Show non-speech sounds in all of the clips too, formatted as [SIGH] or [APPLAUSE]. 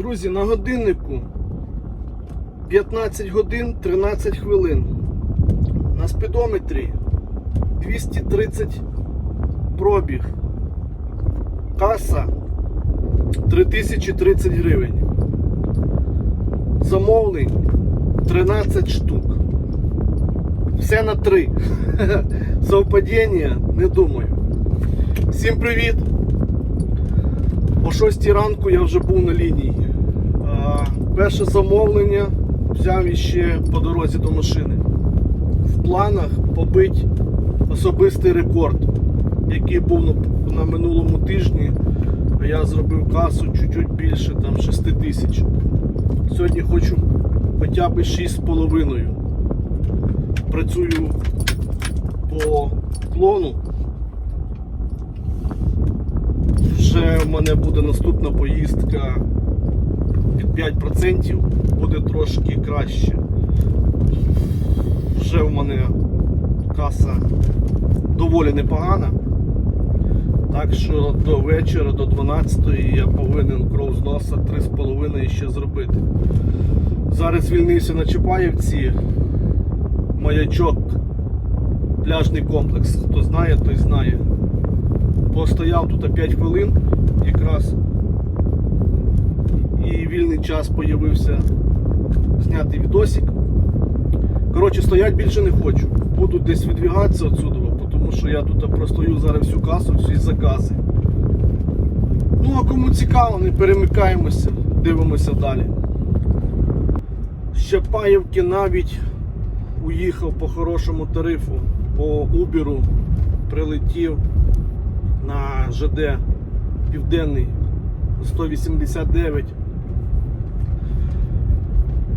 Друзі, на годиннику 15 годин 13 хвилин. На спідометрі 230 пробіг. Каса 3030 гривень. Замовлень 13 штук. Все на 3. [LAUGHS] Совпадіння, не думаю. Всім привіт! О 6 ранку я вже був на лінії. Перше замовлення взяв іще по дорозі до машини. В планах побити особистий рекорд, який був на, минулому тижні. Я зробив касу чуть-чуть більше, там 6 тисяч. Сьогодні хочу хоча б 6,5. Працюю по клону. Вже в мене буде наступна поїздка під 5%, буде трошки краще. Вже в мене каса доволі непогана. Так що до вечора, до 12-ї я повинен кров з носа 3,5 ще зробити. Зараз звільнився на Чапаївці, маячок, пляжний комплекс. Хто знає, той знає. Постояв тут 5 хвилин якраз. І вільний час появився зняти відосик. Коротше, стоять більше не хочу. Буду десь відвігатися отсюди, тому що я тут простою зараз всю касу, всі закази. Ну, а кому цікаво, не перемикаємося, дивимося далі. З Чапаєвки навіть уїхав по хорошому тарифу, по Уберу прилетів на ЖД Південний 189.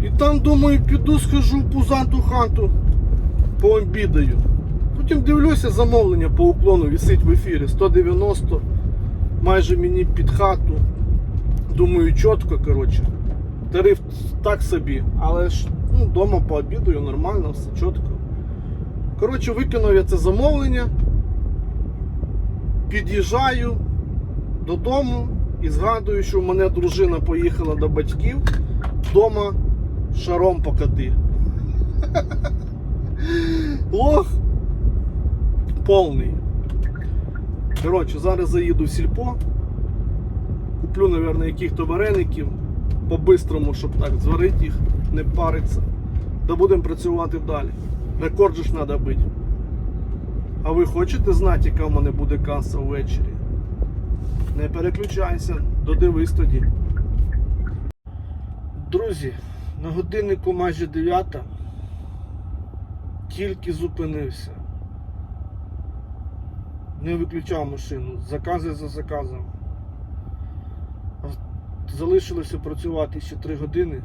І там, думаю, піду схожу в пузату хату, пообідаю. Потім дивлюся замовлення по уклону висить в ефірі 190, майже мені під хату. Думаю, чітко, коротше. Тариф так собі, але ж ну, вдома пообідаю, нормально, все чітко. Коротше, виконав я це замовлення під'їжджаю додому і згадую, що в мене дружина поїхала до батьків вдома шаром покати. Лох повний. Коротше, зараз заїду в сільпо, куплю, мабуть, яких-то вареників по-бистрому, щоб так зварити їх, не париться. Та будемо працювати далі. Рекорд же ж треба бити. А ви хочете знати, яка в мене буде каса ввечері? Не переключайся, додивись тоді. Друзі, на годиннику майже 9. Тільки зупинився. Не виключав машину. Закази за заказом. Залишилося працювати ще 3 години.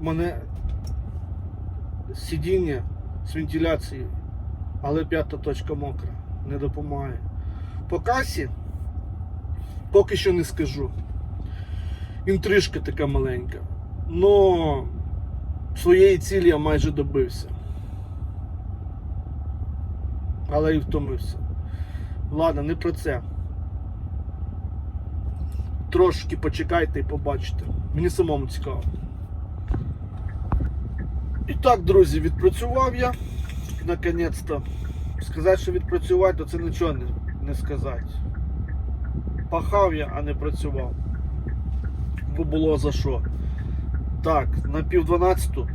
Мене сидіння з вентиляцією, але п'ята точка мокра, не допомагає. По касі поки що не скажу. Інтрижка така маленька. Но своєї цілі я майже добився. Але і втомився. Ладно, не про це. Трошки почекайте і побачите. Мені самому цікаво. І так, друзі, відпрацював я наконець-то. Сказати, що відпрацювати, то це нічого не, не сказати. Пахав я, а не працював. Бо було за що. Так, на пів дванадцяту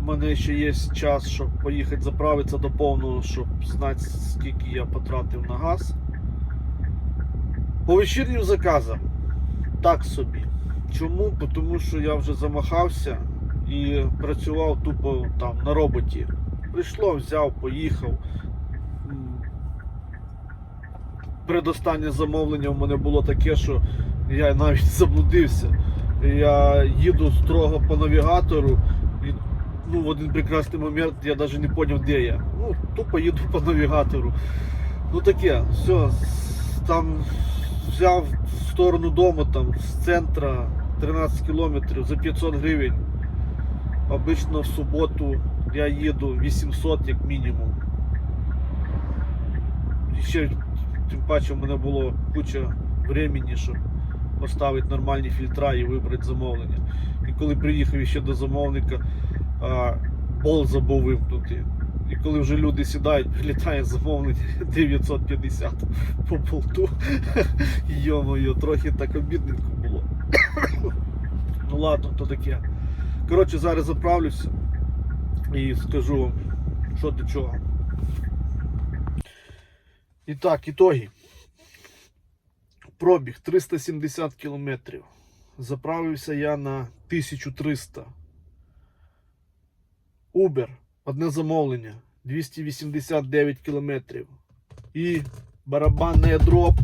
в мене ще є час, щоб поїхати заправитися до повного, щоб знати, скільки я потратив на газ. По вечірнім заказам так собі. Чому? Тому що я вже замахався і працював тупо там на роботі. Прийшло, взяв, поїхав. Предостаннє замовлення в мене було таке, що я навіть [LAUGHS] заблудився. Я їду строго по навігатору, і ну, в один прекрасний момент я навіть не зрозумів, де я. Ну, тупо їду по навігатору. Ну таке, все, там взяв в сторону дому, там, з центра 13 кілометрів за 500 гривень. Обично в суботу я їду 800 як мінімум. І ще тим паче в мене було куча времени, щоб поставити нормальні фільтра і вибрати замовлення. І коли приїхав ще до замовника, а, бол забув вимкнути. І коли вже люди сідають, прилітає замовлення [LAUGHS] 950 по болту. [LAUGHS] Йо-моє, трохи так обідненько було. [COUGHS] ну ладно, то таке. Коротше, зараз заправлюся і скажу що до чого. І так, ітоги. Пробіг 370 кілометрів. Заправився я на 1300. Uber. Одне замовлення. 289 кілометрів. І барабанний дроп.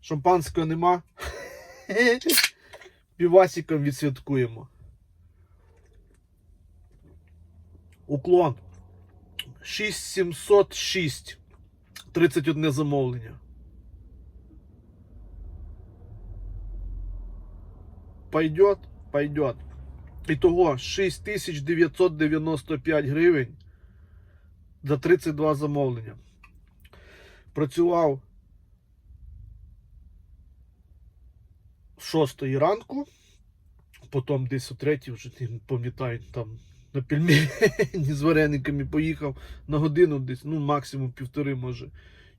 Шампанського нема. [LAUGHS] Півасиком відсвяткуємо. Уклон. 6706. 31 замовлення. Пойдет? Пойдет. Ітого 6995 гривень за 32 замовлення. Працював з 6 ранку, потім десь о 3 вже не пам'ятаю, там на пельмені [LAUGHS] з варениками поїхав на годину десь, ну максимум півтори може.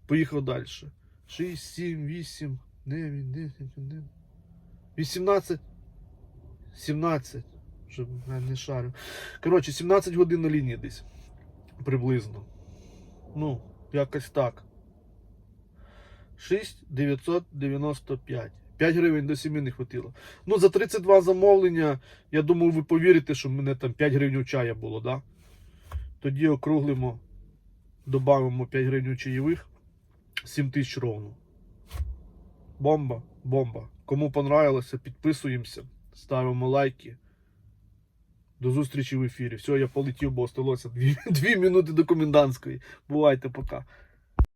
Поїхав далі. 6, 7, 8, 9, 10, 11, 18, 17. Вже не шарю. Коротше, 17 годин на лінії десь. Приблизно. Ну, якось так. 6 995. 5 гривень до 7 не хватило. Ну, за 32 замовлення, я думаю, ви повірите, що в мене там 5 гривень чая було, да? Тоді округлимо, додамо 5 гривень чаєвих, 7 тисяч ровно. Бомба, бомба. Кому понравилося, підписуємося, ставимо лайки. До зустрічі в ефірі. Все, я полетів, бо осталося 2 [LAUGHS] минути до комендантської. Бувайте, пока.